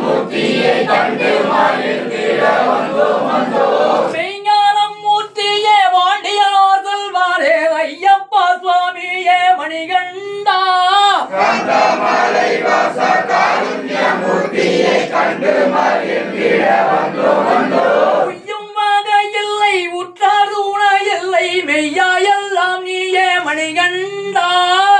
மூர்த்தியே மணிகண்டா மெய்ஞானம் மூர்த்தியே வாண்டியார் சொல்வாரே ஐயப்பா சுவாமியே மணிகண்டா உய்யும் இல்லை உற்றார் தூண இல்லை மெய்யாயெல்லாம் நீயே மணிகண்டா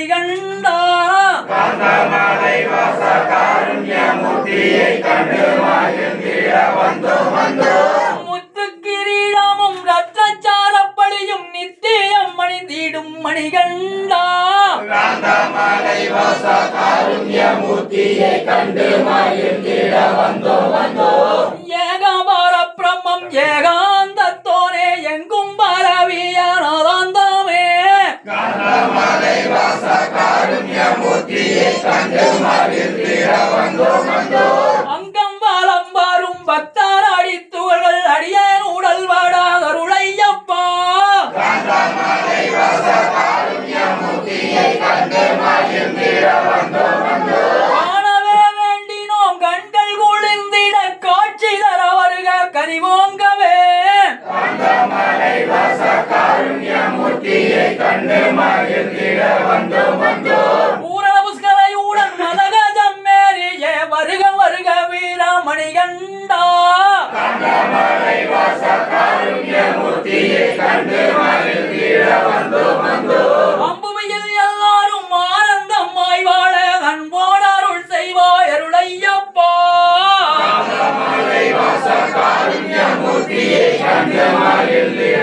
சுந்தரா மணிகண்டா முத்து கிரீடமும் ரத்தச்சாரப்படியும் நித்தியம் மணிந்திடும் மணிகண்டா. ஏகாம்பர அங்கம் வாழம் வாரும் பத்தார் அடித்துவர்கள் அடியேன் உடல் வாடாதருளையப்பா காணவே வேண்டினோம் கண்கள் குளிர்ந்திட காட்சி தர வருக கனிவோங்கவே அம்புவியில் எல்லாரும் ஆனந்தமாய் வாழ அன்போடு அருள் செய்வாய் அருளையப்பா. ஓம்